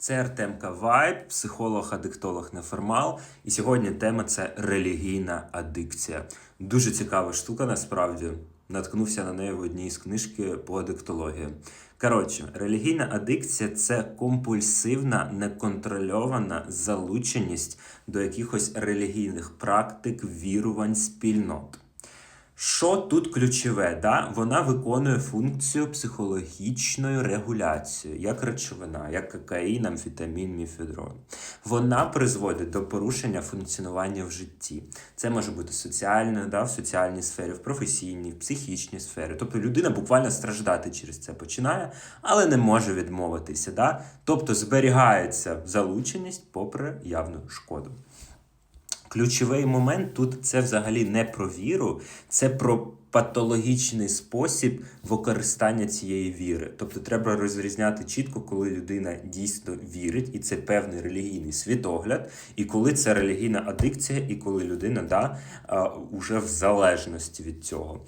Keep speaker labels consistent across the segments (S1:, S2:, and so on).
S1: Це Артемка Вайб, психолог, адиктолог, неформал. І сьогодні тема це релігійна адикція. Дуже цікава штука, насправді. Наткнувся на неї в одній з книжки по адиктології. Коротше, релігійна адикція це компульсивна, неконтрольована залученість до якихось релігійних практик, вірувань, спільнот. Що тут ключове? Да? Вона виконує функцію психологічної регуляції, як речовина, як кокаїн, амфетамін, міфедрон. Вона призводить до порушення функціонування в житті. Це може бути соціальне, да, в соціальній сфері, в професійній, в психічній сфері. Тобто людина буквально страждати через це починає, але не може відмовитися. Да? Тобто зберігається залученість попри явну шкоду. Ключовий момент тут це взагалі не про віру, це про патологічний спосіб використання цієї віри. Тобто треба розрізняти чітко, коли людина дійсно вірить, і це певний релігійний світогляд, і коли це релігійна адикція, і коли людина да, уже в залежності від цього.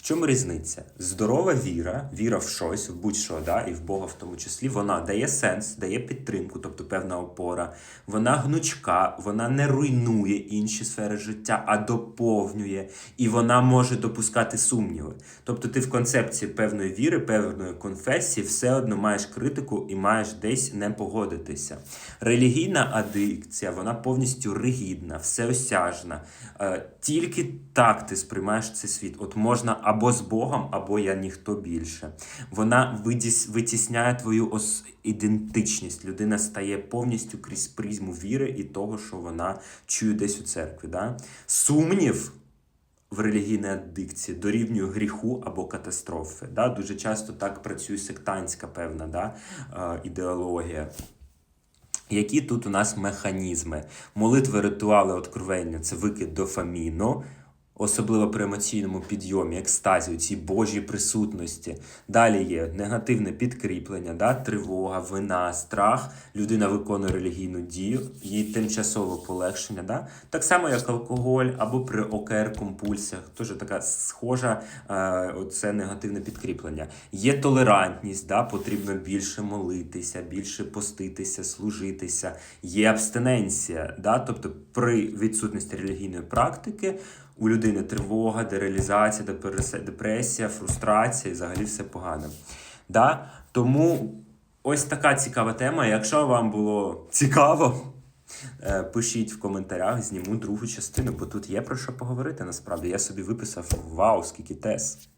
S1: В чому різниця? Здорова віра, віра в щось, в будь-що, да, і в Бога в тому числі, вона дає сенс, дає підтримку, тобто певна опора. Вона гнучка, вона не руйнує інші сфери життя, а доповнює, і вона може допускати сумніви. Тобто ти в концепції певної віри, певної конфесії все одно маєш критику і маєш десь не погодитися. Релігійна адикція, вона повністю ригідна, всеосяжна. Е, Тільки так ти сприймаєш цей світ. От можна або з Богом, або я ніхто більше. Вона витісняє твою ос- ідентичність. Людина стає повністю крізь призму віри і того, що вона чує десь у церкві. Да? Сумнів в релігійній адикції дорівнює гріху або катастрофи. Да? Дуже часто так працює сектантська певна да? е, ідеологія. Які тут у нас механізми? Молитви, ритуали, откровення це викид дофаміну, особливо при емоційному підйомі, екстазі, цій Божій присутності. Далі є негативне підкріплення, да? тривога, вина, страх. Людина виконує релігійну дію, їй тимчасове полегшення. Да? Так само, як алкоголь або при ОКР-компульсіях, теж така схожа е, оце негативне підкріплення. Є толерантність, да? потрібно більше молитися, більше поститися, служитися. Є абстиненція, да? тобто при відсутності релігійної практики. У людини тривога, дереалізація, депресія, фрустрація і взагалі все погане. Да? Тому ось така цікава тема. Якщо вам було цікаво, е, пишіть в коментарях, зніму другу частину, бо тут є про що поговорити насправді. Я собі виписав вау, скільки тез.